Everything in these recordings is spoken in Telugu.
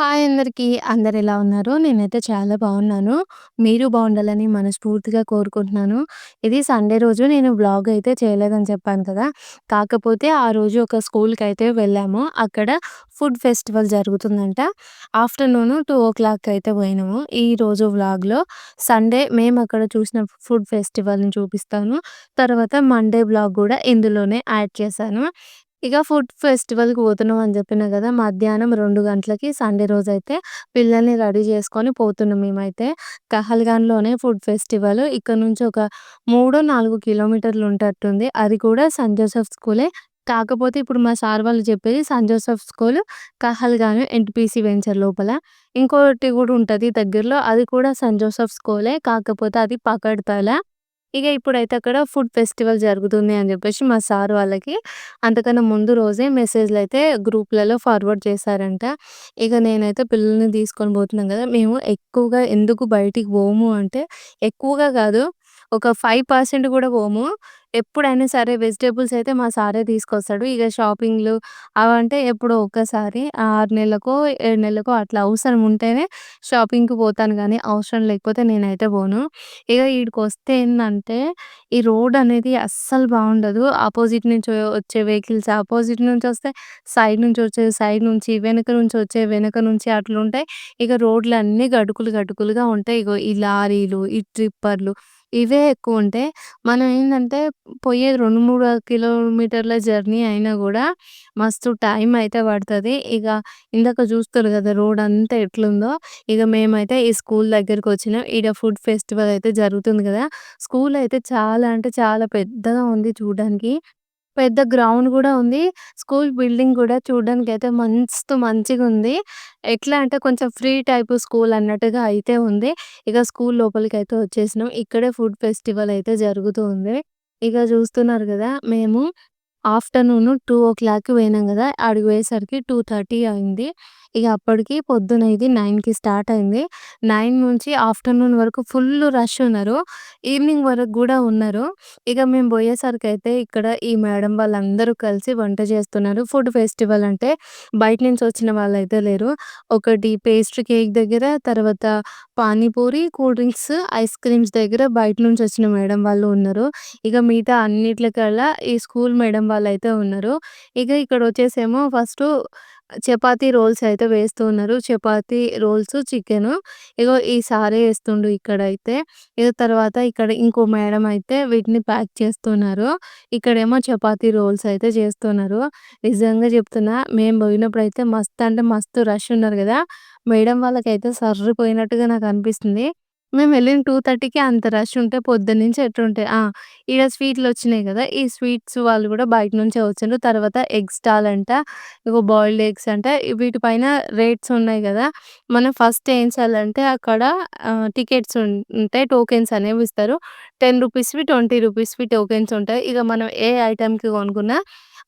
హాయ్ అందరికీ. ఎలా ఉన్నారు? నేనైతే చాలా బాగున్నాను. మీరు బాగుండాలని మనస్ఫూర్తిగా కోరుకుంటున్నాను. ఇది సండే రోజు నేను వ్లాగ్ అయితే చేయలేదని చెప్పాను కదా! కాకపోతే ఆ రోజు ఒక స్కూల్కి అయితే వెళ్ళాము. అక్కడ ఫుడ్ ఫెస్టివల్ జరుగుతుందంట. ఆఫ్టర్‌నూన్ 2:00 అయితే పోయినాము. రోజు వ్లాగ్‌లో సండే మేము అక్కడ చూసిన ఫుడ్ ఫెస్టివల్‌ని చూపిస్తాను. తర్వాత మండే బ్లాగ్ కూడా ఇందులోనే యాడ్ చేశాను. ఇక ఫుడ్ ఫెస్టివల్‌కి పోతున్నాం అని చెప్పినా కదా! మధ్యాహ్నం రెండు గంటలకి సండే రోజు అయితే పిల్లల్ని రెడీ చేసుకొని పోతున్నాం మేమైతే. కహల్గాన్‌లోనే ఫుడ్ ఫెస్టివల్. ఇక్కడ నుంచి ఒక 3, 4 కిలోమీటర్లు ఉంటట్టుంది. అది కూడా సెయింట్ జోసెఫ్ స్కూలే. కాకపోతే ఇప్పుడు మా సార్ వాళ్ళు చెప్పేది Saint Joseph school Kahalgaon NTPC venture లోపల. ఇంకోటి కూడా ఉంటుంది దగ్గరలో. అది కూడా సెయింట్ జోసెఫ్ స్కూలే. కాకపోతే అది పకడ్తల. ఇక ఇప్పుడైతే అక్కడ ఫుడ్ ఫెస్టివల్ జరుగుతుంది అని చెప్పేసి మా సార్ వాళ్ళకి అంతకన్నా ముందు రోజే మెసేజ్లు అయితే గ్రూప్‌లలో ఫార్వర్డ్ చేశారంట. ఇక నేనైతే పిల్లల్ని తీసుకొని పోతున్నాం కదా! మేము ఎక్కువగా ఎందుకు బయటికి పోము అంటే ఎక్కువగా కాదు. ఒక ఫైవ్ పర్సెంట్ కూడా పోము. ఎప్పుడైనా సరే వెజిటబుల్స్ అయితే మా సారే తీసుకొస్తాడు. ఇక షాపింగ్‌లు అవంటే ఎప్పుడో ఒక్కసారి 6 నెలలకో, 7 నెలలకో అట్లా అవసరం ఉంటేనే షాపింగ్‌కి పోతాను గానీ, అవసరం లేకపోతే నేనైతే పోను. ఇక ఈడికొస్తే ఏందంటే ఈ రోడ్ అనేది అస్సలు బాగుండదు. అపోజిట్ నుంచి వచ్చే వెహికల్స్ అపోజిట్ నుంచి వస్తాయి. సైడ్ నుంచి వచ్చేవి సైడ్ నుంచి, వెనక నుంచి వచ్చేవి వెనక నుంచి అట్లుంటాయి. ఇక రోడ్లన్నీ గతుకులు గతుకులుగా ఉంటాయి. ఇగో ఈ లారీలు, ఈ ట్రిప్పర్లు ఇవే ఎక్కువుంటాయి. మనం ఏందంటే పోయే రెండు మూడు కిలోమీటర్ల జర్నీ అయినా కూడా మస్తు టైం అయితే పడుతుంది ఇక ఇందాక చూస్తారు కదా! రోడ్ అంతా ఎట్లుందో. ఇక మేమైతే ఈ స్కూల్ దగ్గరికి వచ్చినాం ఈడ ఫుడ్ ఫెస్టివల్ అయితే జరుగుతుంది కదా! స్కూల్ అయితే చాలా అంటే చాలా పెద్దగా ఉంది చూడడానికి పెద్ద గ్రౌండ్ కూడా ఉంది. స్కూల్ బిల్డింగ్ కూడా చూడడానికి అయితే మస్తు మంచిగుంది. ఎట్లా అంటే కొంచెం ఫ్రీ టైప్ స్కూల్ అన్నట్టుగా అయితే ఉంది. ఇక స్కూల్ లోపలికి అయితే వచ్చేసినాం. ఇక్కడే ఫుడ్ ఫెస్టివల్ అయితే జరుగుతూ ఉంది. ఇక చూస్తున్నారు కదా! మేము ఆఫ్టర్‌నూన్ 2:00కి పోయినాం కదా! ఆడికి పోయేసరికి 2:30 అయింది. ఇక అప్పటికి పొద్దున ఇది నైన్కి స్టార్ట్ అయింది. నైన్ నుంచి ఆఫ్టర్‌నూన్ వరకు ఫుల్ రష్ ఉన్నారు. ఈవినింగ్ వరకు కూడా ఉన్నారు. ఇక మేము పోయేసరికి అయితే ఇక్కడ ఈ మేడం వాళ్ళందరూ కలిసి వంట చేస్తున్నారు. ఫుడ్ ఫెస్టివల్ అంటే బయట నుంచి వచ్చిన వాళ్ళు అయితే లేరు. ఒకటి పేస్ట్రీ కేక్ దగ్గర, తర్వాత panipuri, cool drinks, ice creams దగ్గర బయట నుంచి వచ్చిన మేడం వాళ్ళు ఉన్నారు. ఇక మిగతా అన్నిట్లకల్లా ఈ స్కూల్ మేడం వాళ్ళైతే ఉన్నారు. ఇక ఇక్కడొచ్చేసేమో ఫస్టు చపాతీ రోల్స్ అయితే వేస్తూ ఉన్నారు. Chapati roles, chicken. ఇగో ఈ సారే ఏస్తుండు ఇక్కడైతే. ఇగ తర్వాత ఇక్కడ ఇంకో మేడం అయితే వీటిని ప్యాక్ చేస్తున్నారు. ఇక్కడేమో చపాతీ రోల్స్ అయితే చేస్తున్నారు. నిజంగా చెప్తున్నా మేము పోయినప్పుడైతే మస్తు అంటే మస్తు రష్ ఉన్నారు కదా! మేడం వాళ్ళకైతే సర్రిపోయినట్టుగా నాకనిపిస్తుంది. మేము వెళ్ళిన 2:30కి అంత రష్ ఉంటే పొద్దున్నుంచి ఎట్లుంటాయి. ఆ! ఈడ స్వీట్‌లొచ్చినాయి కదా! ఈ స్వీట్స్ వాళ్ళు కూడా బయట నుంచే వచ్చిండ్రు. తర్వాత ఎగ్ స్టాల్ అంట. ఇగో బాయిల్డ్ ఎగ్స్ అంట. వీటి పైన రేట్స్ ఉన్నాయి కదా! మనం ఫస్ట్ ఏం చేయాలంటే అక్కడ ఆహ్, టికెట్స్ ఉంటాయి. టోకెన్స్ అనేవి ఇస్తారు. రూ. 10వి, రూ. 20వి టోకెన్స్ ఉంటాయి. ఇక మనం ఏ ఐటెమ్‌కి కొనుక్కున్నా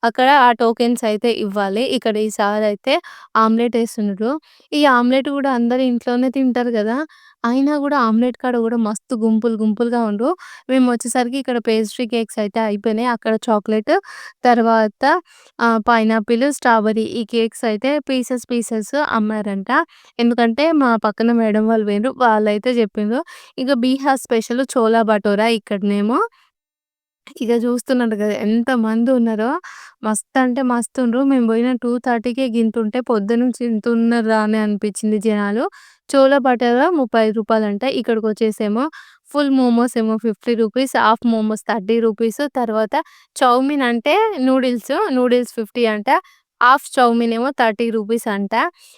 అక్కడ ఆ టోకెన్స్ అయితే ఇవ్వాలి. ఇక్కడ ఈ సార్ అయితే ఆమ్లెట్ ఏస్తుండ్రు. ఈ ఆమ్లెట్ కూడా అందరూ ఇంట్లోనే తింటారు కదా! అయినా కూడా ఆమ్లెట్ కాడ కూడా మస్తు గుంపులు గుంపులుగా ఉండ్రు. మేమొచ్చేసరికి ఇక్కడ పేస్ట్రీ కేక్స్ అయితే అయిపోయినాయి. అక్కడ చాక్లెట్ తర్వాత ఆహ్, పైనాపిల్, స్ట్రాబెర్రీ ఈ కేక్స్ అయితే పీసెస్ పీసెస్ అమ్మారంట. ఎందుకంటే మా పక్కన మేడం వాళ్ళు పోయిండ్రు. వాళ్ళైతే చెప్పిండ్రు. ఇక బీహార్ స్పెషల్ చోలా బటోరా ఇక్కడనేమో ఇక చూస్తున్నారు కదా! ఎంతమంది ఉన్నారో. మస్త్ అంటే మస్తుండ్రు. మేము పోయిన 2:30కే గింతుంటే పొద్దునుంచి ఇంతున్నారా అని అనిపించింది జనాలు. చోలా భటోరా రూ. 35 ఇక్కడికి ఇక్కడికొచ్చేసేమో ఫుల్ మోమోస్ ఏమో రూ. 50, హాఫ్ మోమోస్ రూ. 30 తర్వాత చౌమీన్ అంటే నూడిల్స్. నూడిల్స్ 50 అంట. హాఫ్ చౌమీన్ ఏమో థర్టీ రూపీస్ అంట.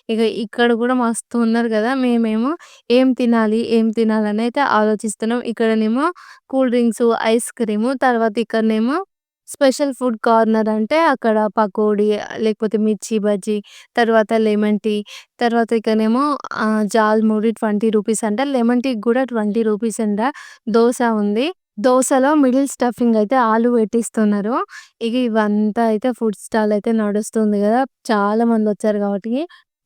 ఇక ఇక్కడ కూడా మస్తు ఉన్నారు కదా! మేమేమో ఏం తినాలి? ఏం తినాలని అయితే ఆలోచిస్తున్నాం. ఇక్కడనేమో కూల్ డ్రింక్స్, ఐస్ క్రీము తర్వాత ఇక్కడనేమో స్పెషల్ ఫుడ్ కార్నర్ అంటే అక్కడ పకోడీ లేకపోతే మిర్చి బజ్జీ, తర్వాత లెమన్ టీ, తర్వాత ఇక్కడనేమో జాల్ మూడి ట్వంటీ రూపీస్ అంట. లెమన్ టీ కూడా ట్వంటీ రూపీస్ అంట. దోశ ఉంది. దోసలో మిడిల్ స్టఫింగ్ అయితే ఆలు పెట్టిస్తున్నారు. ఇక ఇవంతా అయితే ఫుడ్ స్టాల్ అయితే నడుస్తుంది కదా! చాలా మంది వచ్చారు కాబట్టి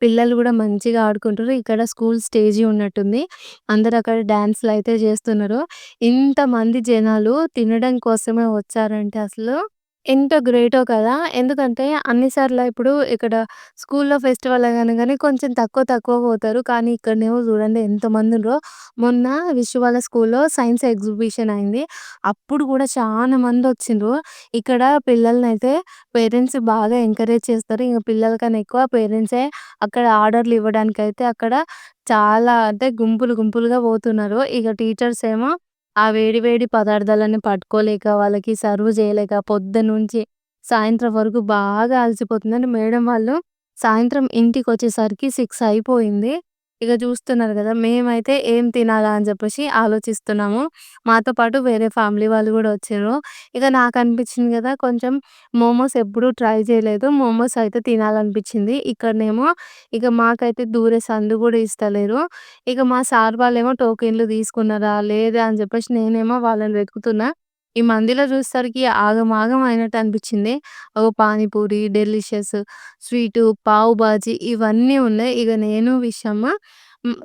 పిల్లలు కూడా మంచిగా ఆడుకుంటారు ఇక్కడ స్కూల్ స్టేజీ ఉన్నట్టుంది. అందరూ అక్కడ డాన్స్‌లయితే చేస్తున్నారు. ఇంతమంది జనాలు తినడం కోసమే వచ్చారంటే అసలు ఎంత గ్రేటో కదా! ఎందుకంటే అన్ని సార్ల ఇప్పుడు ఇక్కడ స్కూల్‌లో ఫెస్టివల్ అనగానే కొంచెం తక్కువ తక్కువ పోతారు. కానీ ఇక్కడనేమో చూడండి ఎంతమందుండ్రో. మొన్న విషు వాళ్ళ స్కూల్‌లో సైన్స్ ఎగ్జిబిషన్ అయింది. అప్పుడు కూడా చాలా మందొచ్చిండ్రు. ఇక్కడ పిల్లలనైతే పేరెంట్స్ బాగా ఎంకరేజ్ చేస్తారు. ఇంక పిల్లలకన్నా ఎక్కువ పేరెంట్సే అక్కడ ఆర్డర్‌లు ఇవ్వడానికైతే అక్కడ చాలా అంటే గుంపులు గుంపులుగా పోతున్నారు. ఇక టీచర్స్ ఏమో ఆ వేడి వేడి పట్టుకోలేక, వాళ్ళకి సర్వ్ చేయలేక పొద్దునుంచి సాయంత్రం వరకు బాగా అలసిపోతుందని మేడం వాళ్ళు సాయంత్రం ఇంటికి వచ్చేసరికి సిక్స్ అయిపోయింది. ఇక చూస్తున్నారు కదా మేమైతే ఏం తినాలా అని చెప్పేసి ఆలోచిస్తున్నాము. మాతో పాటు వేరే ఫ్యామిలీ వాళ్ళు కూడా వచ్చారు ఇక నాకు అనిపించింది కదా కొంచెం మోమోస్ ఎప్పుడూ ట్రై చేయలేదు. మోమోస్ అయితే తినాలనిపించింది. ఇక్కడనేమో ఇక మాకైతే దూరే సందు కూడా ఇస్తలేరు. ఇక మా సార్ వాళ్ళేమో టోకెన్‌లు తీసుకున్నారా? లేదా? అని చెప్పేసి నేనేమో వాళ్ళని వెతుకుతున్నా. ఈ మందిలో చూసేసరికి ఆగమాగం అయినట్టు అనిపించింది. ఒక పానీపూరి, డెలిషియస్, స్వీటు, పావు బాజీ ఇవన్నీ ఉన్నాయి. ఇక నేను విషమ్మ హ్మ్.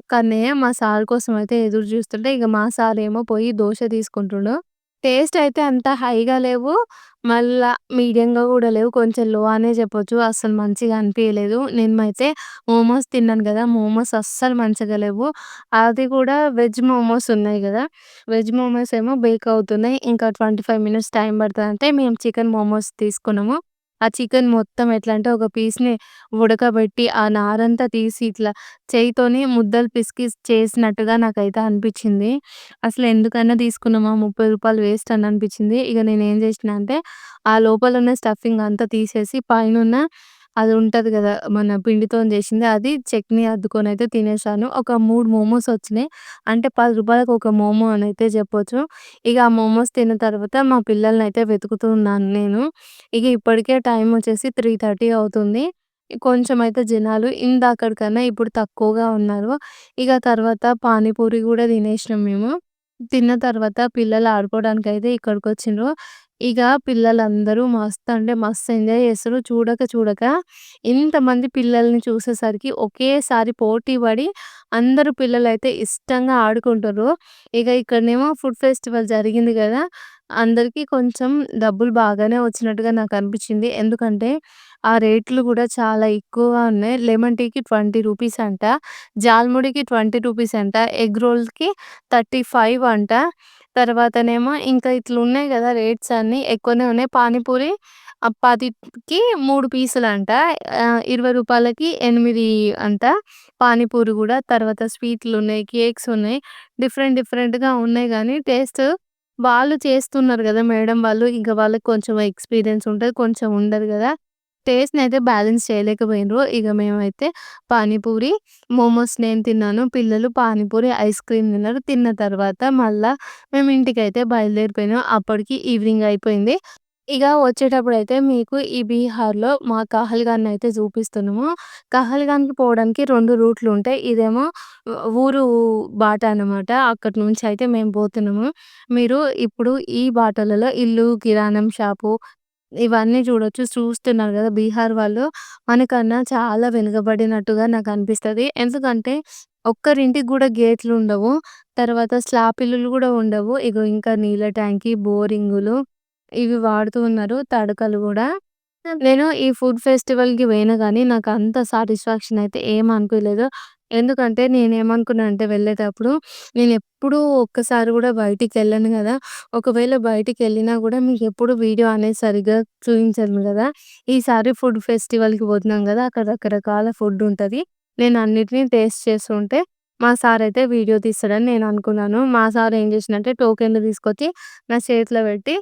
మా సార్ కోసం అయితే ఎదురు చూస్తుంటే ఇక మా సారేమో పోయి దోస తీసుకుంటుండు. టేస్ట్ అయితే అంత హైగా లేవు. మళ్ళా మీడియంగా గూడా లేవు. కొంచెం లో అనే చెప్పొచ్చు. అస్సలు మంచిగా అనిపియలేదు. నేనైతే మోమోస్ తిన్నాను గదా! మోమోస్ అస్సలు మంచిగా లేవు. అది కూడా వెజ్ మోమోస్ ఉన్నాయి గదా! వెజ్ మోమోస్ ఏమో బేక్ అవుతున్నాయి. ఇంకా 25 మినిట్స్ టైం పడతదంటే మేము చికెన్ మోమోస్ తీసుకున్నాము. ఆ చికెన్ మొత్తం ఎట్లా అంటే ఒక పీస్‌ని ఉడకబెట్టి ఆ నారంతా తీసి ఇట్లా చేయితోని ముద్దలు పిసికి చేసినట్టుగా నాకైతే అనిపించింది. అసలు ఎందుకైనా తీసుకున్నామా రూ. 30 వేస్ట్ అని అనిపించింది. ఇక నేనేం చేసినా అంటే ఆ లోపల ఉన్న స్టఫింగ్ అంతా తీసేసి పైనున్న అది ఉంటది గదా! మన పిండితోని చేసింది అది చట్నీ అద్దుకొనైతే తినేసాను. ఒక 3 మోమోస్ వచ్చినాయి. అంటే రూ. 10కి ఒక మోమో అనైతే చెప్పొచ్చు. ఇక ఆ మోమోస్ తిన్న తర్వాత మా పిల్లలనైతే అయితే వెతుకుతున్నాను నేను. ఇక ఇప్పటికే టైం వచ్చేసి 3:30 అవుతుంది. కొంచెం అయితే జనాలు ఇందాకటి కన్నా ఇప్పుడు తక్కువగా ఉన్నారు. ఇక తర్వాత పానీపూరి గూడా తినేసినాం మేము. తిన్న తర్వాత పిల్లలు ఆడుకోవడానికైతే ఇక్కడికొచ్చిండ్రు. ఇక పిల్లలందరూ మస్త్ అంటే మస్తు ఎంజాయ్ చేస్తుర్రు. చూడక చూడక ఇంతమంది పిల్లల్ని చూసేసరికి ఒకేసారి పోటీ పడి అందరూ పిల్లలైతే ఇష్టంగా ఆడుకుంటుర్రు. ఇక ఇక్కడనేమో ఫుడ్ ఫెస్టివల్ జరిగింది కదా అందరికీ కొంచెం డబ్బులు బాగానే వచ్చినట్టుగా నాకు అనిపించింది ఎందుకంటే ఆ రేట్లు కూడా చాలా ఎక్కువగా ఉన్నాయి. లెమన్ టీకి రూ. 20 అంట. జాల్ముడికి రూ. 20 అంట. ఎగ్ రోల్‌కి 35 అంట. తర్వాతనేమో ఇంకా ఇట్లున్నాయి కదా రేట్స్ అన్నీ ఎక్కువనే ఉన్నాయి. పానీపూరి ఆహ్, 10కి 3 పీసులంట. ఆహ్, రూ. 20కి 8 అంట. పానీపూరి కూడా తర్వాత స్వీట్లున్నాయి, కేక్స్ ఉన్నాయి. డిఫరెంట్ డిఫరెంట్‌గా ఉన్నాయి గానీ టేస్ట్ వాళ్ళు చేస్తున్నారు కదా మేడం వాళ్ళు. ఇంక వాళ్ళకి కొంచెం ఎక్స్‌పీరియన్స్ ఉంటుంది కొంచెం ఉండదు టేస్ట్ని అయితే బ్యాలెన్స్ చేయలేకపోయినారు ఇక మేమైతే పానీపూరి, మోమోస్ నేను తిన్నాను. పిల్లలు పానీపూరి, ఐస్ క్రీమ్ తిన్నారు. తిన్న తర్వాత మళ్ళా మేము ఇంటికైతే బయలుదేరిపోయినాం. అప్పటికి ఈవినింగ్ అయిపోయింది. ఇక వచ్చేటప్పుడైతే మీకు ఈ బీహార్‌లో మా కహల్గాన్‌నయితే చూపిస్తున్నాము. కహల్గాన్‌కి పోవడానికి 2 రూట్లుంటాయి. ఇదేమో ఊరు బాట అనమాట. అక్కడి నుంచయితే మేము పోతున్నాము. మీరు ఇప్పుడు ఈ బాటలలో ఇల్లు, కిరాణం షాపు ఇవన్నీ చూడొచ్చు. చూస్తున్నారు కదా బీహార్ వాళ్ళు మనకన్నా చాలా వెనుకబడినట్టుగా నాకనిపిస్తది. ఎందుకంటే ఒక్కరింటికి గూడా గేట్లుండవు. తర్వాత స్లాప్ ఇల్లులు కూడా ఉండవు. ఇగో ఇంకా నీళ్ళ ట్యాంకి, బోరింగులు ఇవి వాడుతూ ఉన్నారు. తడకలు కూడా నేను ఈ ఫుడ్ ఫెస్టివల్‌కి పోయినా నాకు అంత సాటిస్ఫాక్షన్ అయితే ఏం అనిపియలేదు. ఎందుకంటే ఏమనుకున్నాను అంటే వెళ్ళేటప్పుడు నేను ఎప్పుడూ ఒక్కసారి కూడా బయటికి వెళ్ళను కదా ఒకవేళ బయటికి వెళ్ళినా కూడా మీకు ఎప్పుడు వీడియో అనేది సరిగ్గా చూపించను కదా ఈసారి ఫుడ్ ఫెస్టివల్‌కి పోతున్నాం కదా అక్కడ రకరకాల ఫుడ్ ఉంటుంది నేను అన్నిటిని టేస్ట్ చేస్తుంటే మా సార్ అయితే వీడియో తీస్తాడని నేను అనుకున్నాను. మా సార్ ఏం చేసిండంటే టోకెన్‌లు తీసుకొచ్చి నా చేతిలో పెట్టి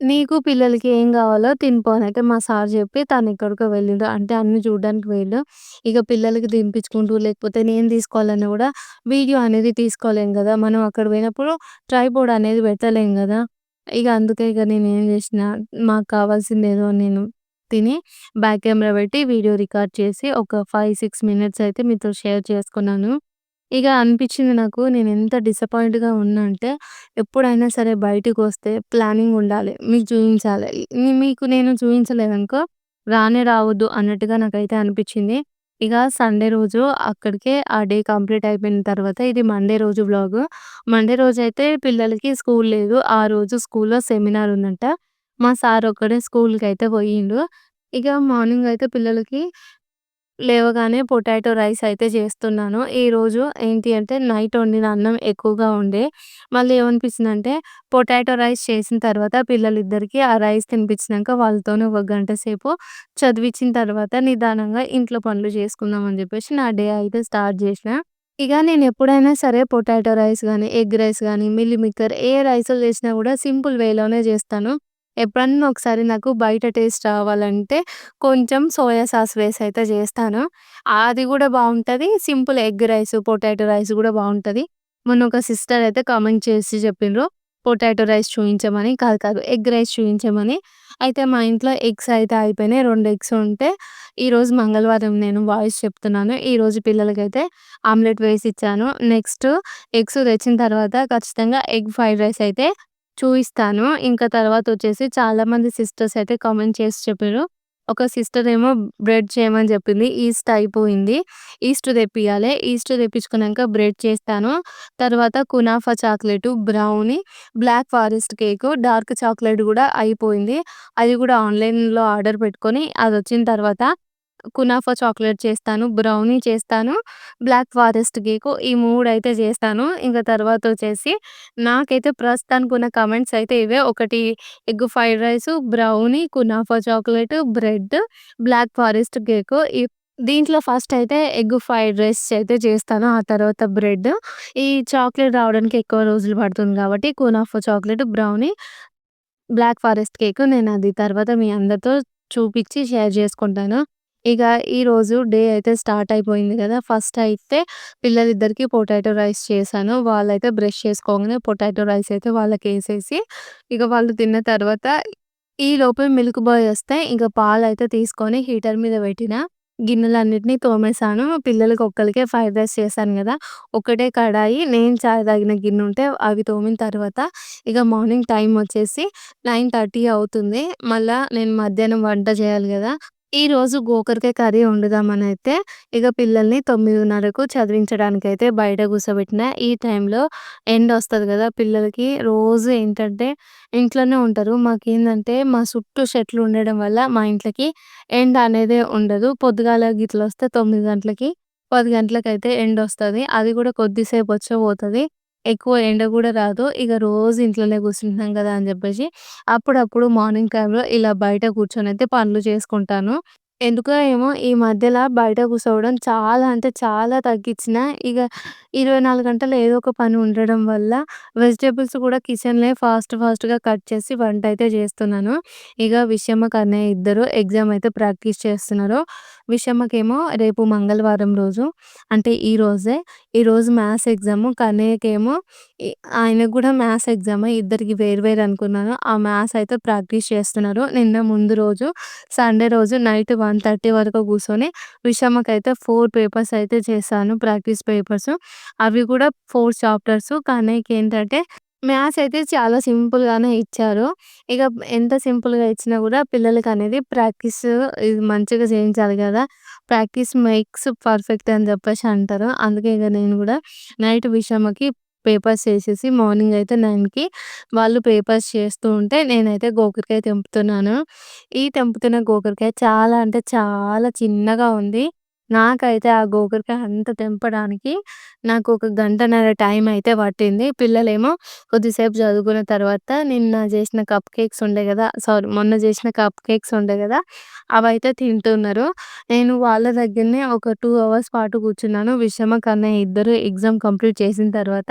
నీకు పిల్లలకి ఏం గావాలో తినిపోనైతే మా సార్ జెప్పి తనెక్కడికో వెళ్ళిండు. అంటే అన్నీ చూడ్డానికి పోయిండు. ఇక పిల్లలకి తినిపించుకుంటూ లేకపోతే నేను తీసుకోవాలన్నా గూడా వీడియో అనేది తీసుకోలేం గదా! మనం అక్కడ పోయినప్పుడు ట్రైపాడ్ అనేది పెట్టలేం గదా! ఇగ అందుకే ఇగ నేనేం జేసినా మాకు కావాల్సిందేదో నేను తిని బ్యాక్ కెమెరా పెట్టి వీడియో రికార్డ్ చేసి ఒక 5, 6 మినిట్స్ అయితే మీతో షేర్ చేసుకున్నాను. ఇక అనిపించింది నాకు నేను ఎంత డిసప్పాయింట్‌గా ఉన్నా అంటే ఎప్పుడైనా సరే బయటికొస్తే ప్లానింగ్ ఉండాలి. మీకు చూయించాలి. మీకు నేను చూయించలేదనుకో రానే రావద్దు అన్నట్టుగా నాకైతే అనిపించింది. ఇక సండే రోజు అక్కడికే ఆ డే కంప్లీట్ అయిపోయిన తర్వాత ఇది మండే రోజు వ్లాగు. మండే రోజైతే పిల్లలకి స్కూల్ లేదు. ఆ రోజు స్కూల్‌లో సెమినార్ ఉందంట. మా సార్ ఒక్కడే స్కూల్‌కైతే పోయిండు. ఇక మార్నింగ్ అయితే పిల్లలకి లేవగానే పొటాటో రైస్ అయితే చేస్తున్నాను. ఈరోజు ఏంటి అంటే నైట్ వండిన అన్నం ఎక్కువగా ఉండే. మళ్ళీ ఏమనిపించిందంటే పొటాటో రైస్ చేసిన తర్వాత పిల్లలిద్దరికీ ఆ రైస్ తినిపించినాక వాళ్ళతోనే ఒక గంట సేపు చదివించిన తర్వాత నిదానంగా ఇంట్లో పనులు చేసుకుందాం అని చెప్పేసి నా డే అయితే స్టార్ట్ చేసిన. ఇక నేను ఎప్పుడైనా సరే పొటాటో రైస్ కానీ ఎగ్ రైస్ కానీ మిల్లి మిక్కర్ ఏ రైస్‌లో చేసినా కూడా సింపుల్ వేలోనే చేస్తాను. ఎప్పుడన్నా ఒకసారి నాకు బయట టేస్ట్ రావాలంటే కొంచెం సోయా సాస్ వేసి అయితే చేస్తాను. అది కూడా బాగుంటుంది simple egg rice, potato rice కూడా బాగుంటుంది మొన్న ఒక సిస్టర్ అయితే కామెంట్ చేసి చెప్పిండ్రు. పొటాటో రైస్ చూపించమని కాదు కాదు ఎగ్ రైస్ చూపించమని అయితే మా ఇంట్లో ఎగ్స్ అయితే అయిపోయినాయి. రెండు ఎగ్స్ ఉంటే ఈరోజు మంగళవారం నేను వాయిస్ చెప్తున్నాను. ఈరోజు పిల్లలకైతే ఆమ్లెట్ వేసి ఇచ్చాను. నెక్స్ట్ ఎగ్స్ తెచ్చిన తర్వాత ఖచ్చితంగా ఎగ్ ఫ్రైడ్ రైస్ అయితే చూయిస్తాను. ఇంకా తర్వాత వచ్చేసి చాలామంది సిస్టర్స్ అయితే కామెంట్ చేసి చెప్పారు ఒక సిస్టర్ ఏమో బ్రెడ్ చేయమని చెప్పింది. ఈస్ట్ అయిపోయింది. ఈస్ట్ తెప్పియాలి ఈస్ట్ తెప్పించుకున్నాక బ్రెడ్ చేస్తాను. తర్వాత kunafa chocolate brownie, black forest cake, dark chocolate కూడా అయిపోయింది. అది కూడా ఆన్‌లైన్‌లో ఆర్డర్ పెట్టుకొని అది వచ్చిన తర్వాత కునాఫా చాక్లెట్ చేస్తాను. బ్రౌనీ చేస్తాను. బ్లాక్ ఫారెస్ట్ కేకు ఈ మూడు అయితే చేస్తాను. ఇంక తర్వాత వచ్చేసి నాకైతే ప్రస్తుతానికి ఉన్న కమెంట్స్ అయితే ఇవే. ఒకటి egg fried rice, brownie, kunafa chocolate, bread, black forest cake. ఈ దీంట్లో ఫస్ట్ అయితే ఎగ్ ఫ్రైడ్ రైస్ అయితే చేస్తాను. ఆ తర్వాత బ్రెడ్. ఈ చాక్లెట్ రావడానికి ఎక్కువ రోజులు పడుతుంది కాబట్టి kunafa chocolate, brownie, black forest cake నేను అది తర్వాత మీ అందరితో చూపించి షేర్ చేసుకుంటాను. ఇక ఈరోజు డే అయితే స్టార్ట్ అయిపోయింది కదా! ఫస్ట్ అయితే పిల్లలిద్దరికీ పొటాటో రైస్ చేశాను. వాళ్ళైతే బ్రష్ చేసుకోగానే పొటాటో రైస్ అయితే వాళ్ళకి వేసేసి ఇక వాళ్ళు తిన్న తర్వాత ఈలోపే మిల్క్ బాయ్ వస్తే ఇంక పాలైతే తీసుకొని హీటర్ మీద పెట్టిన. గిన్నెలన్నిటిని తోమేసాను. పిల్లలకి ఒక్కరికే ఫ్రైడ్ రైస్ చేశాను కదా! ఒకటే కడాయి నేను చాయ్ తాగిన గిన్నె ఉంటే అవి తోమిన తర్వాత ఇక మార్నింగ్ టైం వచ్చేసి 9:30 అవుతుంది. మళ్ళీ నేను మధ్యాహ్నం వంట చేయాలి కదా! ఈరోజు గోకరకాయ కర్రీ వండుదామనైతే ఇక పిల్లల్ని 9:30కు చదివించడానికైతే బయట కూర్చోబెట్టిన. ఈ టైంలో ఎండొస్తది కదా! పిల్లలకి రోజు ఏంటంటే ఇంట్లోనే ఉంటారు. మాకేందంటే మా చుట్టూ చెట్లు ఉండడం వల్ల మా ఇంట్లోకి ఎండ అనేది ఉండదు. పొద్దుగాల గిట్ల వస్తే తొమ్మిది గంటలకి, పది గంటలకైతే వస్తుంది అది కూడా కొద్దిసేపు వచ్చే పోతుంది ఎక్కువ ఎండ కూడా రాదు. ఇక రోజు ఇంట్లోనే కూర్చుంటున్నాం కదా! అని చెప్పేసి అప్పుడప్పుడు మార్నింగ్ టైంలో ఇలా బయట కూర్చొని అయితే పనులు చేసుకుంటాను. ఎందుకో ఏమో ఈ మధ్యలో బయట కూర్చోవడం చాలా అంటే చాలా తగ్గించిన. ఇక 24 గంటలు ఏదో ఒక పని ఉండడం వల్ల వెజిటేబుల్స్ కూడా కిచెన్లే ఫాస్ట్ ఫాస్ట్‌గా కట్ చేసి వంట అయితే చేస్తున్నాను. ఇక విషయమ్మకి, కన్నయ్య ఇద్దరు ఎగ్జామ్ అయితే ప్రాక్టీస్ చేస్తున్నారు. విషమ్మకేమో రేపు మంగళవారం రోజు అంటే ఈరోజే. ఈరోజు మ్యాథ్స్ ఎగ్జాము. కన్నయ్యకేమో ఆయనకు కూడా మ్యాథ్స్ ఎగ్జామే. ఇద్దరికి వేరు వేరు అనుకున్నాను. ఆ మ్యాథ్స్ అయితే ప్రాక్టీస్ చేస్తున్నారు. నిన్న ముందు రోజు సండే రోజు నైట్ 1:30 వరకు కూర్చొని విషమ్మకైతే ఫోర్ పేపర్స్ అయితే చేశాను ప్రాక్టీస్ పేపర్స్. అవి కూడా ఫోర్ చాప్టర్స్. కన్నయ్యకేంటంటే మ్యాథ్స్ అయితే చాలా సింపుల్‌గానే ఇచ్చారు. ఇక ఎంత సింపుల్‌గా ఇచ్చినా కూడా పిల్లలకనేది ప్రాక్టీస్ ఇది మంచిగా చేయించాలి కదా! ప్రాక్టీస్ మేక్స్ పర్ఫెక్ట్ అని చెప్పేసి అంటారు. అందుకే ఇక నేను కూడా నైట్ విషమ్మకి పేపర్స్ చేసేసి మార్నింగ్ అయితే నైన్కి వాళ్ళు పేపర్స్ చేస్తూ ఉంటే నేనైతే గోకరకాయ తెంపుతున్నాను. ఈ తెంపుతున్న గోకరకాయ చాలా అంటే చాలా చిన్నగా ఉంది. నాకైతే ఆ గోకరకాయ అంత తెంపడానికి నాకు ఒక గంటన్నర టైం అయితే పట్టింది. పిల్లలేమో కొద్దిసేపు చదువుకున్న తర్వాత నిన్న చేసిన కప్ కేక్స్ ఉండే కదా! సారీ మొన్న చేసిన కప్ కేక్స్ ఉండే కదా! అవైతే తింటున్నారు. నేను వాళ్ళ దగ్గరనే ఒక టూ అవర్స్ పాటు కూర్చున్నాను. విశ్వమ కన్నయ్య ఇద్దరు ఎగ్జామ్ కంప్లీట్ చేసిన తర్వాత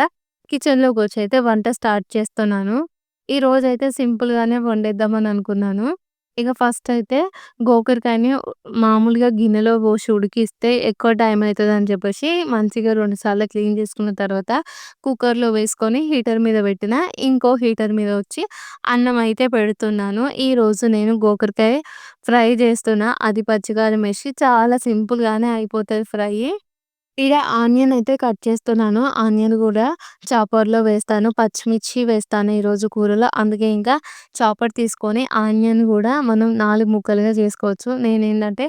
కిచెన్లోకి వచ్చి అయితే వంట స్టార్ట్ చేస్తున్నాను. ఈరోజైతే సింపుల్‌గానే వండేద్దామని అనుకున్నాను. ఇక ఫస్ట్ అయితే గోకరకాయని మామూలుగా గిన్నెలో పోసి ఉడికిస్తే ఎక్కువ టైం అవుతుంది అని చెప్పేసి మంచిగా 2 సార్లు క్లీన్ చేసుకున్న తర్వాత కుక్కర్‌లో వేసుకొని హీటర్ మీద పెట్టిన. ఇంకో హీటర్ మీద వచ్చి అన్నం అయితే పెడుతున్నాను. ఈరోజు నేను గోకరకాయ ఫ్రై చేస్తున్నా. అది పచ్చికారం వేసి చాలా సింపుల్‌గానే అయిపోతుంది ఫ్రై. ఇక ఆనియన్ అయితే కట్ చేస్తున్నాను. ఆనియన్ కూడా చాపర్‌లో వేస్తాను. పచ్చిమిర్చి వేస్తాను ఈరోజు కూరలో. అందుకే ఇంకా చాపర్ తీసుకొని ఆనియన్ కూడా మనం నాలుగు ముక్కలుగా చేసుకోవచ్చు. నేనేంటంటే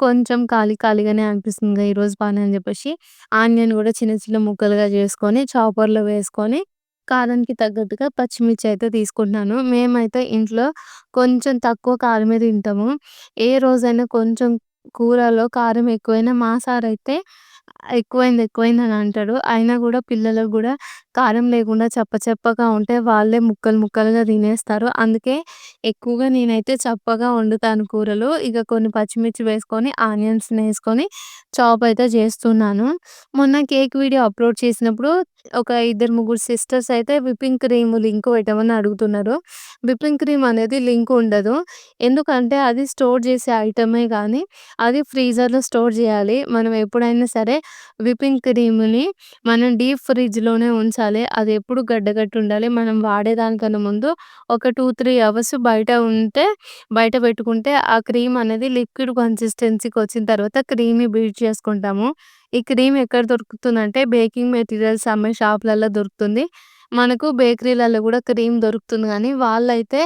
కొంచెం ఖాళీ ఖాళీగానే అనిపిస్తుంది ఈరోజు పని అని చెప్పేసి ఆనియన్ కూడా చిన్న చిన్న ముక్కలుగా చేసుకొని చాపర్‌లో వేసుకొని కారానికి తగ్గట్టుగా పచ్చిమిర్చి అయితే తీసుకుంటున్నాను. మేమైతే ఇంట్లో కొంచెం తక్కువ కారమే తింటాము. ఏ రోజైనా కొంచెం కూరలో కారం ఎక్కువైనా మా అయితే ఎక్కువైంది, ఎక్కువైంది అని అంటాడు. అయినా కూడా పిల్లలకు కూడా కారం లేకుండా చప్పచప్పగా ఉంటే వాళ్ళే ముక్కలు ముక్కలుగా తినేస్తారు. అందుకే ఎక్కువగా నేనైతే చప్పగా వండుతాను కూరలు. ఇక కొన్ని పచ్చిమిర్చి వేసుకొని, ఆనియన్స్‌నేసుకొని చాప్ అయితే చేస్తున్నాను. మొన్న కేక్ వీడియో అప్‌లోడ్ చేసినప్పుడు ఒక ఇద్దరు, ముగ్గురు సిస్టర్స్ అయితే విప్పింగ్ క్రీమ్ లింక్ పెట్టమని అడుగుతున్నారు. విప్పింగ్ క్రీమ్ అనేది లింక్ ఉండదు. ఎందుకంటే అది స్టోర్ చేసే ఐటమే కానీ అది ఫ్రీజర్‌లో స్టోర్ చేయాలి. మనం ఎప్పుడైనా సరే విప్పింగ్ క్రీమ్‌ని మనం డీప్ ఫ్రిడ్జ్‌లోనే ఉంచాలి. అది ఎప్పుడు గడ్డగట్టి ఉండాలి. మనం వాడేదానికన్నా ముందు ఒక 2, 3 అవర్స్ బయట ఉంటే బయట పెట్టుకుంటే ఆ క్రీమ్ అనేది లిక్విడ్ కన్సిస్టెన్సీకి వచ్చిన తర్వాత క్రీమ్‌ని బీట్ చేసుకుంటాము. ఈ క్రీమ్ ఎక్కడ దొరుకుతుందంటే బేకింగ్ మెటీరియల్స్ అమ్మే షాపులలో దొరుకుతుంది. మనకు బేకరీలలో కూడా క్రీమ్ దొరుకుతుంది కానీ వాళ్ళైతే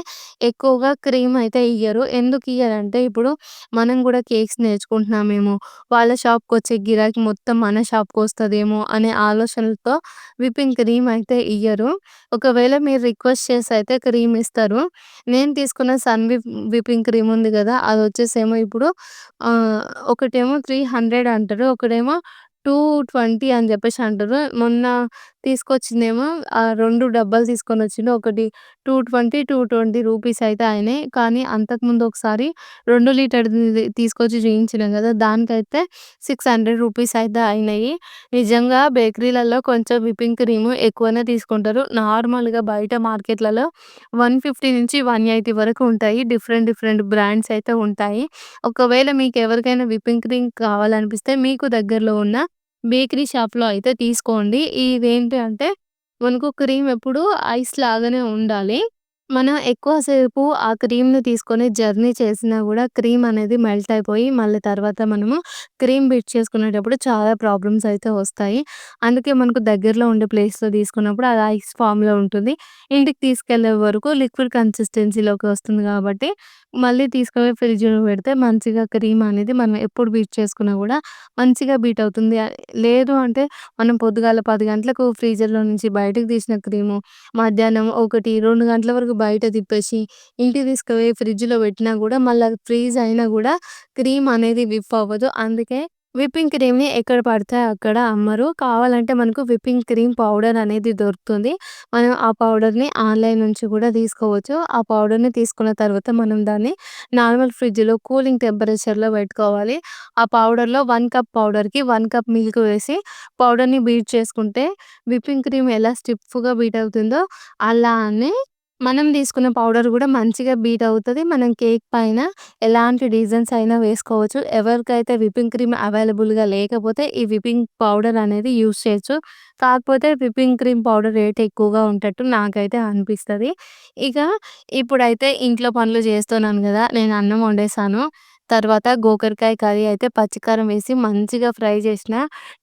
ఎక్కువగా క్రీమ్ అయితే ఇయ్యరు. ఎందుకు ఇయ్యరంటే ఇప్పుడు మనం కూడా కేక్స్ నేర్చుకుంటున్నామేమో, వాళ్ళ షాప్కి వచ్చే గిరాకీ మొత్తం మన షాప్కి వస్తుందేమో అనే ఆలోచనలతో విప్పింగ్ క్రీమ్ అయితే ఇయ్యరు. ఒకవేళ మీరు రిక్వెస్ట్ చేసి అయితే క్రీమ్ ఇస్తారు. నేను తీసుకున్న సన్ విప్ విప్పింగ్ క్రీమ్ ఉంది కదా అది వచ్చేసి ఏమో ఇప్పుడు ఒకటేమో త్రీ హండ్రెడ్ అంటారు. ఒకటేమో 220 అని జెప్పేసి అంటారు. మొన్న తీసుకొచ్చిందేమో ఆహ్, 2 డబ్బాలు తీసుకొనొచ్చిండు. ఒకటి 220, 220 రూపీస్ అయితే అయినాయి. కానీ అంతకుముందు ఒకసారి 2 లీటర్‌ది తీసుకొచ్చి చూపించినాం గదా! దానికైతే 600 రూపీస్ అయితే అయినాయి. నిజంగా బేకరీలలో కొంచెం విప్పింగ్ క్రీమ్ ఎక్కువనే తీసుకుంటారు. నార్మల్‌గా బయట మార్కెట్‌లలో 150-180 వరకు ఉంటాయి. డిఫరెంట్ డిఫరెంట్ బ్రాండ్స్ అయితే ఉంటాయి. ఒకవేళ మీకెవరికైనా విప్పింగ్ క్రీమ్ కావాలనిపిస్తే మీకు దగ్గరలో ఉన్న బేకరీ షాప్‌లో అయితే తీసుకోండి. ఇదేంటి అంటే మనకు క్రీమ్ ఎప్పుడు ఐస్ లాగానే ఉండాలి. మనం ఎక్కువ సేపు ఆ క్రీమ్‌ని తీసుకొని జర్నీ చేసినా గూడా క్రీమ్ అనేది మెల్ట్ అయిపోయి మళ్ళీ తర్వాత మనము క్రీమ్ బీట్ చేసుకునేటప్పుడు చాలా ప్రాబ్లమ్స్ అయితే వస్తాయి. అందుకే మనకు దగ్గరలో ఉండే ప్లేస్‌లో తీసుకున్నప్పుడు అది ఐస్ ఫామ్లో ఉంటుంది. ఇంటికి తీసుకెళ్ళే వరకు లిక్విడ్ కన్సిస్టెన్సీలోకి వస్తుంది కాబట్టి మళ్ళీ తీసుకుపోయి ఫ్రిడ్జ్‌లో పెడితే మంచిగా క్రీమ్ అనేది మనం ఎప్పుడు బీట్ చేసుకున్నా గూడా మంచిగా బీట్ అవుతుంది. లేదు అంటే మనం పొద్దుగాల 10 గంటలకు ఫ్రీజర్‌లో నుంచి బయటకు తీసిన క్రీము మధ్యాహ్నం 1, 2 గంటల వరకు బయట తిప్పేసి ఇంటికి తీసుకుపోయి ఫ్రిడ్జ్‌లో పెట్టినా కూడా మళ్ళీ అది ఫ్రీజ్ అయినా కూడా క్రీమ్ అనేది విప్ అవ్వదు. అందుకే విప్పింగ్ క్రీమ్‌ని ఎక్కడ పడితే అక్కడ అమ్మరు. కావాలంటే మనకు విప్పింగ్ క్రీమ్ పౌడర్ అనేది దొరుకుతుంది. మనం ఆ పౌడర్‌ని ఆన్‌లైన్ నుంచి కూడా తీసుకోవచ్చు. ఆ పౌడర్‌ని తీసుకున్న తర్వాత మనం దాన్ని నార్మల్ ఫ్రిడ్జ్‌లో కూలింగ్ టెంపరేచర్‌లో పెట్టుకోవాలి. ఆ పౌడర్‌లో వన్ కప్ పౌడర్‌కి వన్ కప్ మిల్క్ వేసి పౌడర్‌ని బీట్ చేసుకుంటే విప్పింగ్ క్రీమ్ ఎలా స్టిఫ్‌గా బీట్ అవుతుందో అలానే మనం తీసుకున్న పౌడర్ కూడా మంచిగా బీట్ అవుతుంది మనం కేక్ పైన ఎలాంటి డిజైన్స్ అయినా వేసుకోవచ్చు. ఎవరికైతే విప్పింగ్ క్రీమ్ అవైలబుల్‌గా లేకపోతే ఈ విప్పింగ్ పౌడర్ అనేది యూస్ చేయొచ్చు. కాకపోతే విప్పింగ్ క్రీమ్ పౌడర్ రేట్ ఎక్కువగా ఉండేటట్టు నాకైతే అనిపిస్తుంది ఇక ఇప్పుడైతే ఇంట్లో పనులు చేస్తున్నాను కదా నేను అన్నం వండేసాను. తర్వాత గోకరకాయ కర్రీ అయితే పచ్చికారం వేసి మంచిగా ఫ్రై చేసిన.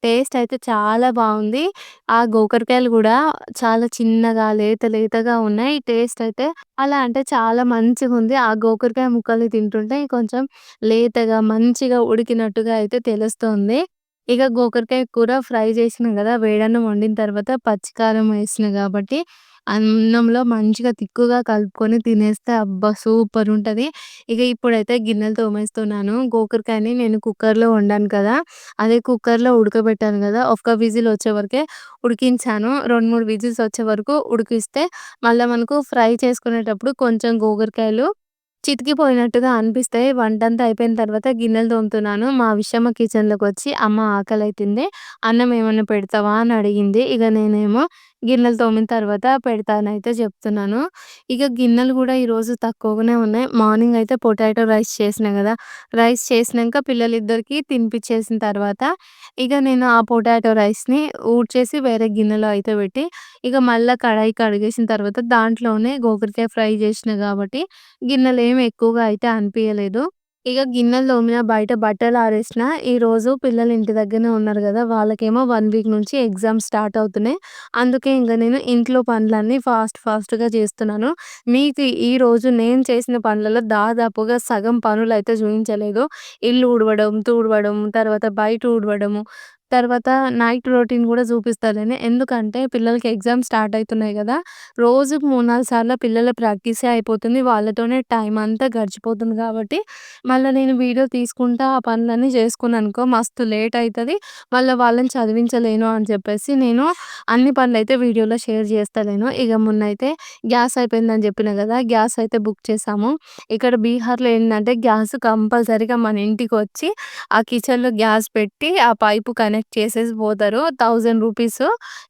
టేస్ట్ అయితే చాలా బాగుంది ఆ గోకరకాయలు కూడా చాలా చిన్నగా, లేత లేతగా ఉన్నాయి. టేస్ట్ అయితే అలా అంటే చాలా మంచిగా ఉంది ఆ గోకరకాయ ముక్కలు తింటుంటే కొంచెం లేతగా, మంచిగా ఉడికినట్టుగా అయితే తెలుస్తుంది. ఇక గోకరకాయ కూర ఫ్రై చేసినా కదా వేడన్నం వండిన తర్వాత పచ్చికారం వేసిన కాబట్టి అన్నంలో మంచిగా తిక్కుగా కలుపుకొని తినేస్తే అబ్బా! సూపర్ ఉంటుంది ఇక ఇప్పుడైతే గిన్నెలు తోమేస్తున్నాను. గోకరకాయని నేను కుక్కర్‌లో వండాను కదా! అదే కుక్కర్‌లో ఉడకబెట్టాను కదా ఒక్క విజిల్ వచ్చే వరకే ఉడికించాను. 2, 3 విజిల్స్ వచ్చే వరకు ఉడికిస్తే మళ్ళీ మనకు ఫ్రై చేసుకునేటప్పుడు కొంచెం గోకరకాయలు చితికిపోయినట్టుగా అనిపిస్తాయి. వంటంతా అయిపోయిన తర్వాత గిన్నెలు తోముతున్నాను. మా విషయమ్మ కిచెన్‌లోకొచ్చి "అమ్మ ఆకలి అవుతుంది అన్నం ఏమన్నా పెడతావా?" అని అడిగింది. ఇక నేనేమో గిన్నెలు తోమిన తర్వాత పెడతానైతే చెప్తున్నాను. ఇక గిన్నెలు కూడా ఈరోజు తక్కువగానే ఉన్నాయి. మార్నింగ్ అయితే పొటాటో రైస్ చేసినా కదా రైస్ చేసినాక పిల్లలిద్దరికీ తినిపించేసిన తర్వాత ఇక నేను ఆ పొటాటో రైస్‌ని ఊడ్చేసి వేరే గిన్నెలో అయితే పెట్టి ఇక మళ్ళీ కడాయి కడిగేసిన తర్వాత దాంట్లోనే గోకరకాయ ఫ్రై చేసినా గిన్నెలు ఏమి ఎక్కువగా అయితే అనిపించలేదు ఇక గిన్నెలు తోమిన, బయట బట్టలు ఆరేసిన. ఈరోజు పిల్లలు ఇంటి దగ్గరనే ఉన్నారు కదా వాళ్ళకేమో వన్ వీక్ నుంచి ఎగ్జామ్స్ స్టార్ట్ అవుతున్నాయి. అందుకే ఇంక నేను ఇంట్లో పనులన్నీ ఫాస్ట్ ఫాస్ట్‌గా చేస్తున్నాను. మీకు ఈరోజు నేను చేసిన పనులలో దాదాపుగా సగం పనులైతే చూపించలేదు ఇల్లు ఊడవడం, తుడవడం, తర్వాత బయట ఊడవడము, తర్వాత నైట్ రొటీన్ కూడా చూపిస్తారని ఎందుకంటే పిల్లలకి ఎగ్జామ్స్ స్టార్ట్ అవుతున్నాయి కదా రోజుకు మూడు నాలుగు సార్లు పిల్లల ప్రాక్టీసే అయిపోతుంది. వాళ్ళతోనే టైం అంతా గడిచిపోతుంది కాబట్టి మళ్ళీ నేను వీడియో తీసుకుంటా ఆ పనులన్నీ చేసుకున్నాననుకో మస్తు లేట్ అవుతుంది మళ్ళీ వాళ్ళని చదివించలేను అని చెప్పేసి నేను అన్ని పనులైతే వీడియోలో షేర్ చేస్తలేను. ఇగ మొన్నైతే గ్యాస్ అయిపోయిందని చెప్పిన కదా గ్యాస్ అయితే బుక్ చేసాము. ఇక్కడ బీహార్‌లో ఏంటంటే గ్యాస్ కంపల్సరీగా మన ఇంటికి వచ్చి ఆ కిచెన్‌లో గ్యాస్ పెట్టి ఆ పైపు కనెక్ట్ చేసేసి పోతారు. థౌజండ్ రూపీస్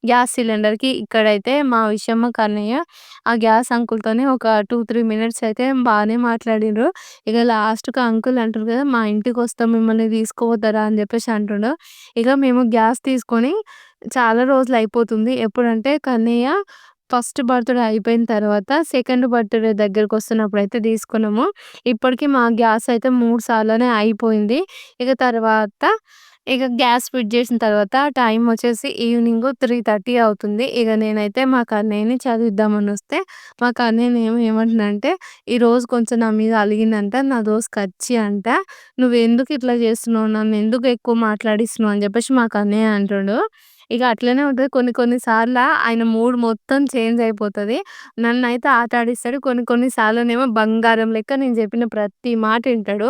గ్యాస్ సిలిండర్‌కి. ఇక్కడైతే మా విషయమ్మ, కన్నయ్య ఆ గ్యాస్ అంకుల్తోనే ఒక 2, 3 మినిట్స్ అయితే బాగానే మాట్లాడిండ్రు. ఇక లాస్ట్‌కి అంకుల్ అంటారు కదా మా ఇంటికొస్తాం మిమ్మల్ని తీసుకుపోతారా అని చెప్పేసి అంటుండు. ఇక మేము గ్యాస్ తీసుకొని చాలా రోజులు అయిపోతుంది. ఎప్పుడంటే కన్నయ్య ఫస్ట్ బర్త్‌డే అయిపోయిన తర్వాత సెకండ్ బర్త్‌డే దగ్గరికి వస్తున్నప్పుడు అయితే తీసుకున్నాము. ఇప్పటికి మా గ్యాస్ అయితే 3 సార్లనే అయిపోయింది. ఇక తర్వాత ఇక గ్యాస్ ఫిట్ చేసిన తర్వాత టైం వచ్చేసి ఈవినింగ్ 3:30 అవుతుంది. ఇక నేనైతే మా కన్నయ్యని చదివిద్దామనొస్తే మా కన్నయ్యనేమో ఏమంటున్నాడంటే, "ఈరోజు కొంచెం నా మీద అలిగిందంట. నా దోస్త్ కచ్చి అంట. నువ్వెందుకు ఇట్లా చేస్తున్నావు? నన్ను ఎందుకు ఎక్కువ మాట్లాడిస్తున్నావు?" అని చెప్పేసి మా కన్నయ్య అంటుండు. ఇక అట్లనే ఉంటుంది కొన్ని కొన్ని సార్లు ఆయన మూడ్ మొత్తం చేంజ్ అయిపోతుంది నన్ను అయితే ఆట ఆడిస్తాడు. కొన్ని కొన్ని సార్లు ఏమో బంగారం లెక్క నేను చెప్పిన ప్రతి మాట వింటాడు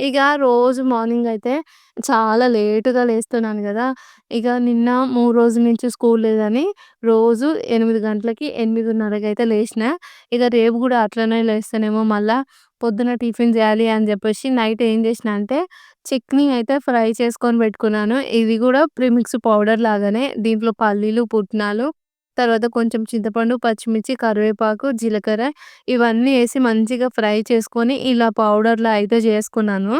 ఇక రోజు మార్నింగ్ అయితే చాలా లేటుగా లేస్తున్నాను కదా ఇక నిన్న మూడు రోజుల నుంచి స్కూల్ లేదని రోజు ఎనిమిది గంటలకి, 8:30కి అయితే లేచిన ఇక రేపు కూడా అట్లనే లేస్తానేమో మళ్ళా పొద్దున టిఫిన్ చేయాలి అని చెప్పేసి నైట్ ఏం చేసిన అంటే చట్నీ అయితే ఫ్రై చేసుకొని పెట్టుకున్నాను. ఇది కూడా ప్రిమిక్స్ పౌడర్ లాగానే దీంట్లో పల్లీలు, పుట్నాలు తర్వాత కొంచెం చింతపండు, పచ్చిమిర్చి, కరివేపాకు, జీలకర్ర ఇవన్నీ వేసి మంచిగా ఫ్రై చేసుకొని ఇలా పౌడర్‌లా అయితే చేసుకున్నాను.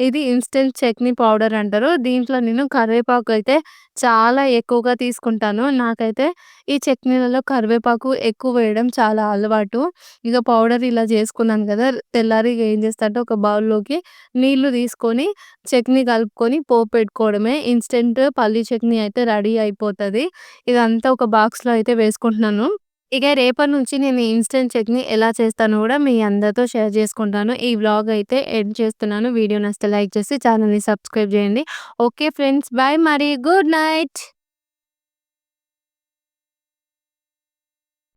ఇది ఇన్స్టెంట్ చట్నీ పౌడర్ అంటారు. దీంట్లో నేను కరివేపాకు అయితే చాలా ఎక్కువగా తీసుకుంటాను. నాకైతే ఈ చట్నీలలో కరివేపాకు ఎక్కువ వేయడం చాలా అలవాటు. ఇక పౌడర్ ఇలా చేసుకున్నాను కదా తెల్లారి ఏం చేస్తాంటే ఒక బౌల్‌లోకి నీళ్ళు తీసుకొని చట్నీ కలుపుకొని పోపు పెట్టుకోవడమే. ఇన్‌స్టంట్ పల్లీ చట్నీ అయితే రెడీ అయిపోతుంది ఇదంతా ఒక బాక్స్‌లో అయితే వేసుకుంటున్నాను. ఇక రేపటి నుంచి నేను ఇన్‌స్టంట్ చట్నీ ఎలా చేస్తానో కూడా మీ అందరితో షేర్ చేసుకుంటాను. ఈ వ్లాగ్ అయితే ఎండ్ చేస్తున్నాను. వీడియో నచ్చితే లైక్ చేసి ఛానల్ని సబ్స్క్రైబ్ చేయండి ఓకే ఫ్రెండ్స్. బాయ్ మరి. Good night.